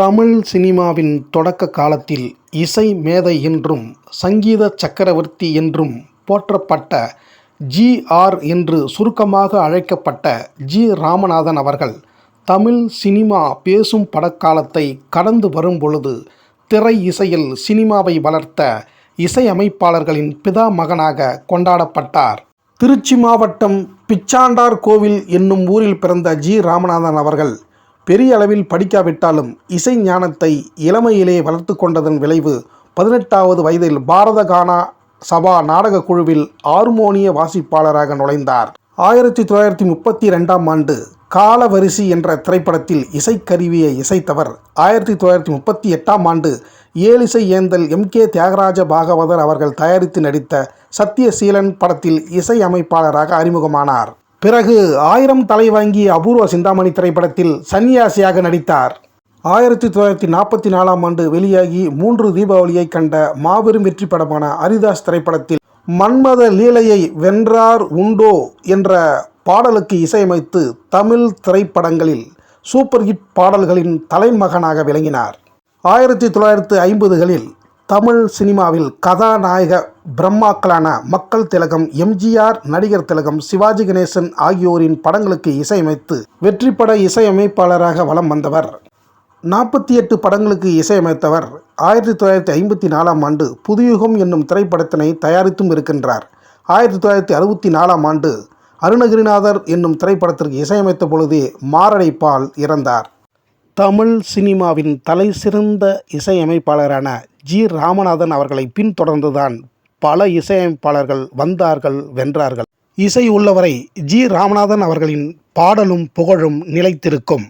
தமிழ் சினிமாவின் தொடக்க காலத்தில் இசை மேதை என்றும் சங்கீத சக்கரவர்த்தி என்றும் போற்றப்பட்ட ஜி ஆர் என்று சுருக்கமாக அழைக்கப்பட்ட ஜி ராமநாதன் அவர்கள் தமிழ் சினிமா பேசும் படக்காலத்தை கடந்து வரும் பொழுது திரை இசையில் சினிமாவை வளர்த்த இசையமைப்பாளர்களின் பிதா மகனாக கொண்டாடப்பட்டார். திருச்சி மாவட்டம் பிச்சாண்டார் கோவில் என்னும் ஊரில் பிறந்த ஜி ராமநாதன் அவர்கள் பெரிய அளவில் படிக்காவிட்டாலும் இசை ஞானத்தை இளமையிலே வளர்த்து கொண்டதன் விளைவு பதினெட்டாவது வயதில் பாரத கானா சபா நாடகக் குழுவில் ஹார்மோனிய வாசிப்பாளராக நுழைந்தார். ஆயிரத்தி தொள்ளாயிரத்தி முப்பத்தி ரெண்டாம் ஆண்டு காலவரிசி என்ற திரைப்படத்தில் இசைக்கருவியை இசைத்தவர். ஆயிரத்தி தொள்ளாயிரத்தி முப்பத்தி எட்டாம் ஆண்டு ஏழிசை ஏந்தல் எம். கே. தியாகராஜ பாகவதர் அவர்கள் தயாரித்து நடித்த சத்தியசீலன் படத்தில் இசை அமைப்பாளராக அறிமுகமானார். பிறகு ஆயிரம் தலை வாங்கிய அபூர்வ சிந்தாமணி திரைப்படத்தில் சன்னியாசியாக நடித்தார். ஆயிரத்தி தொள்ளாயிரத்தி நாற்பத்தி நாலாம் ஆண்டு வெளியாகி மூன்று தீபாவளியை கண்ட மாபெரும் வெற்றி படமான ஹரிதாஸ் திரைப்படத்தில் மன்மத லீலையை வென்றார் உண்டோ என்ற பாடலுக்கு இசையமைத்து தமிழ் திரைப்படங்களில் சூப்பர் ஹிட் பாடல்களின் தலைமகனாக விளங்கினார். ஆயிரத்தி தொள்ளாயிரத்து ஐம்பதுகளில் தமிழ் சினிமாவில் கதாநாயக பிரம்மாக்களான மக்கள் திலகம் எம்ஜிஆர் நடிகர் திலகம் சிவாஜி கணேசன் ஆகியோரின் படங்களுக்கு இசையமைத்து வெற்றிப்பட இசையமைப்பாளராக வலம் வந்தவர். நாற்பத்தி எட்டு படங்களுக்கு இசையமைத்தவர். ஆயிரத்தி தொள்ளாயிரத்தி ஐம்பத்தி நாலாம் ஆண்டு புதுயுகம் என்னும் திரைப்படத்தினை தயாரித்தும் இருக்கின்றார். ஆயிரத்தி தொள்ளாயிரத்தி அறுபத்தி நாலாம் ஆண்டு அருணகிரிநாதர் என்னும் திரைப்படத்திற்கு இசையமைத்த பொழுதே மாரடைப்பால் இறந்தார். தமிழ் சினிமாவின் தலை சிறந்த இசையமைப்பாளரான ஜி. ராமநாதன் அவர்களை பின்தொடர்ந்துதான் பல இசையமைப்பாளர்கள் வந்தார்கள் வென்றார்கள். இசை உள்ளவரை ஜி. ராமநாதன் அவர்களின் பாடலும் புகழும் நிலைத்திருக்கும்.